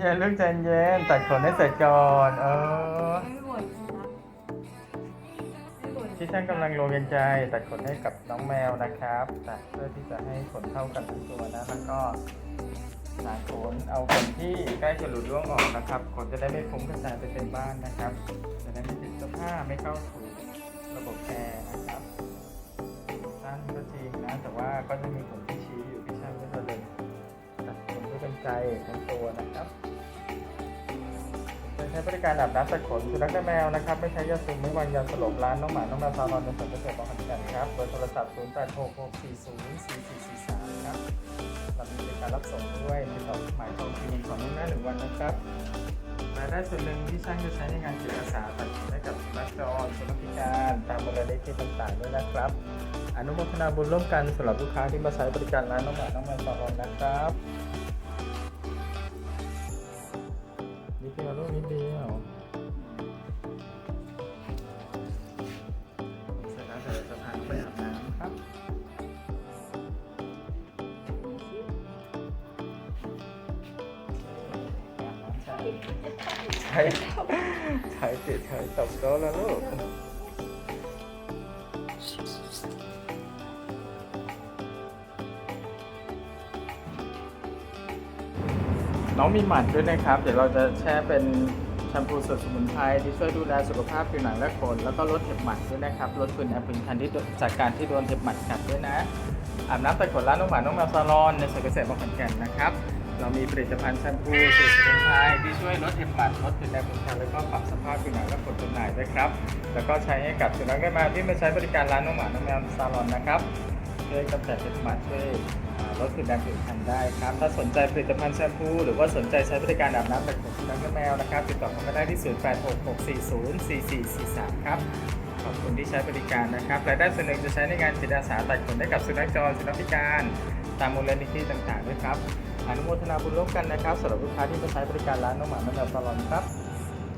เย็นลูกใจเย็นตัดขนให้เสร็จก่อนเออที่ช่างกำลังลงเรียนใจตัดขนให้กับน้องแมวนะครับตัดเพื่อที่จะให้ขนเท่ากันทั้งตัวนะแล้วก็สาขนเอาขนที่ใกล้จะหลุดร่วงออกนะครับขนจะได้ไม่ฟุ้งกระจายไปเต็มบ้านนะครับจะได้ไม่ติดเสื้อผ้าไม่เข้าสู่ระบบแอร์นะครับสั้นก็จริงนะแต่ว่าก็จะมีขนที่ชี้อยู่ที่ช่างก็จะเลยตัดขนด้วยกันไกรทั้งตัวนะครับ ช้บริการอาบน้ำตัดขนสุนัขและแมวนะครับ ไม่ใช้ยาซึมไม่วางยาสลบร้านน้องหมา น้องแมวซาลอนในสวนเกษตรบางขันกันครับเบอร์โทรศัพท์ 0 8 6 6 4 0 4 4 4 3 ครับเรามีบริการรับส่งด้วยติดต่อหมายโทรคลินิกของน้องหน้าหนึ่งวันนะครับรายได้ส่วนหนึ่งที่ช่างจะใช้ในงานจิตอาสาตัดขนให้กับสุนัขจรสุนัขพิการตามมูลนิธิต่างๆด้วยนะครับ อนุโมทนาบุญร่วมกันสำหรับลูกค้าที่มาใช้บริการร้านน้องหมา น้องแมวซาลอนนะครับ ใช้ใช้ใช้ติดใช้ตบโต๊ะแล้วลูกน้องมีหมัดด้วยนะครับ เดี๋ยวเราจะแช่เป็นแชมพูสูตรสมุนไพรที่ช่วยดูแลสุขภาพผิวหนังและขนแล้วก็ลดเห็บหมัดด้วยนะครับลดฝุ่นแอปเปิลคันที่จากการที่โดนเห็บหมัดกัดด้วยนะอาบน้ำแตัดขนร้านน้องหมาน้องแมวซาลอนในสวนเกษตรบางขันแก่นนะครับ เรามีผลิตภัณฑ์แชมพูสูตรสมุนไพรที่ช่วยลดเห็บหมัดลดฝุ่นแอปเปิลคันแล้วก็ปรับสภาพผิวหนังและขนจำหน่ายด้วยครับ แล้วก็ใช้ให้กับสุนัขและแมวที่มาใช้บริการร้านน้องหมาน้องแมวซาลอนนะครับช่วยกำจัดเห็บหมัดช่วยลดกลิ่นแดงผิวพรรณได้ครับ ถ้าสนใจผลิตภัณฑ์แชมพูหรือว่าสนใจใช้บริการอาบน้ำแต่ขนสุนัขและแมวนะครับติดต่อเข้ามาได้ที่ 0866404443 ครับขอบคุณที่ใช้บริการนะครับรายได้ส่วนหนึ่งจะใช้ในงานจิตอาสาตัดขนให้กับสุนัขจรสุนัขพิการ ตามมูลนิธิต่างๆด้วยครับ อนุโมทนาบุญร่วมกันนะครับสำหรับลูกค้าที่มาใช้บริการร้านน้องหมาน้องแมวซาลอนครับ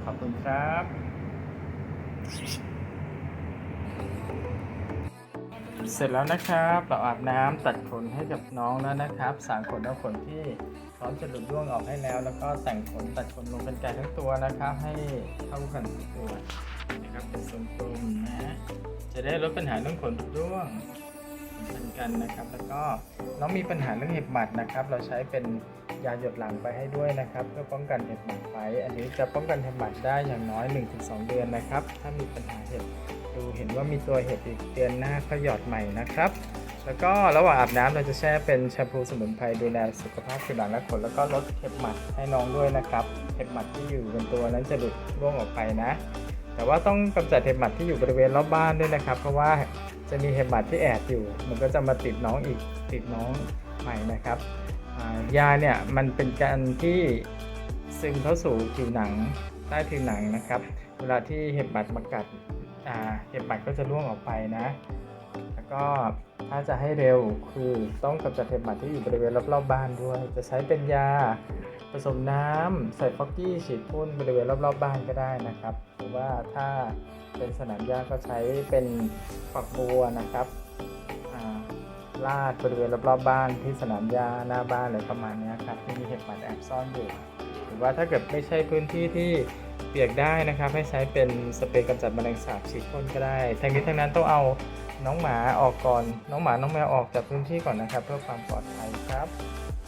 ขอบคุณครับเสร็จแล้วนะครับ เราอาบน้ำตัดขนให้กับน้องแล้วนะครับ สางขนเอาขนที่พร้อมจะหลุดร่วงออกให้แล้ว แล้วก็แต่งขนตัดขนลงเป็นไก่ทั้งตัวนะครับ ให้เท่ากันทั้งตัวนะครับเป็นทรงกลมนะ จะได้ลดปัญหาเรื่องขนหลุดร่วง เหมือนกันนะครับ แล้วก็น้องมีปัญหาเรื่องเห็บหมัดนะครับ เราใช้เป็นยาหยดหลังไปให้ด้วยนะครับ เพื่อป้องกันเห็บหมัดไป อันนี้จะป้องกันเห็บหมัดได้อย่างน้อย 1-2 เดือนนะครับ ถ้ามีปัญหาเห็บดูเห็นว่ามีตัวเห็ดอีกเดือนหน้าก็หยอดใหม่นะครับแล้วก็ระหว่างอาบน้ำเราจะแช่เป็นแชมพูสมุนไพรดูแลสุขภาพผิวหนังและขนแล้วก็ลดเห็บหมัดให้น้องด้วยนะครับเห็บหมัดที่อยู่บนตัวนั้นจะหลุดร่วงออกไปนะ แต่ว่าต้องกำจัดเห็บหมัดที่อยู่บริเวณรอบบ้านด้วยนะครับ เพราะว่า จะมีเห็บหมัดที่แอบอยู่ มันก็จะมาติดน้องอีกติดน้องใหม่นะครับยาเนี่ยมันเป็นการที่ซึมเข้าสู่ผิวหนังใต้ผิวหนังนะครับ เวลาที่เห็บหมัดมากัดเห็บหมัดก็จะร่วงออกไปนะ แล้วก็ ถ้าจะให้เร็วคือต้องกำจัดเห็บหมัดที่อยู่บริเวณรอบๆบ้านด้วย จะใช้เป็นยาผสมน้ำใส่ฟอกกี้ฉีดพ่นบริเวณรอบๆบ้านก็ได้นะครับ หรือว่าถ้าเป็นสนามหญ้าก็ใช้เป็นฝักบัวนะครับลาดบริเวณรอบๆบ้านที่สนามหญ้าหน้าบ้านอะไรประมาณนี้ครับที่มีเห็บหมัดแอบซ่อนอยู่ หรือว่าถ้าเกิดไม่ใช่พื้นที่ที่เปียกได้นะครับ ให้ใช้เป็นสเปรย์กำจัดแมลงสาบฉีดพ่นก็ได้ ทั้งนี้ทั้งนั้นต้องเอา น้องหมาออกก่อน น้องหมาน้องแมวออกจากพื้นที่ก่อนนะครับ เพื่อความปลอดภัยครับ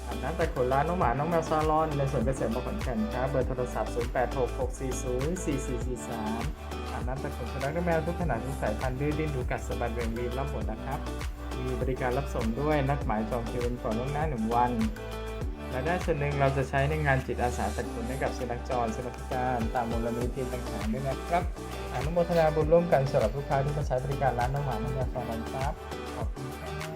อาบน้ำแต่ขนร้านน้องหมาน้องแมวซาลอนในสวนเกษตรบางขอนแก่นครับเบอร์โทรศัพท์ 0866404443อาบน้ำแต่ขนสุนัขและแมวทุกขนาดทุกสายพันธุ์ดื้อดิ้นดูกัดสะบัดเวียงวีนรับหมดนะครับ มีบริการรับส่งด้วยนัดหมายจองคิวกันก่อนล่วงหน้าหนึ่งวัน รายได้ส่วนหนึ่งเราจะใช้ในงานจิตอาสาตัดขนให้กับสุนัขจรสุนัขพิการตามมูลนิธิต่างๆด้วยนะครับอนุโมทนาบุญร่วมกันสำหรับลูกค้าที่มาใช้บริการร้านน้องหมาน้องแมวฟาร์มครับขอบคุณครับ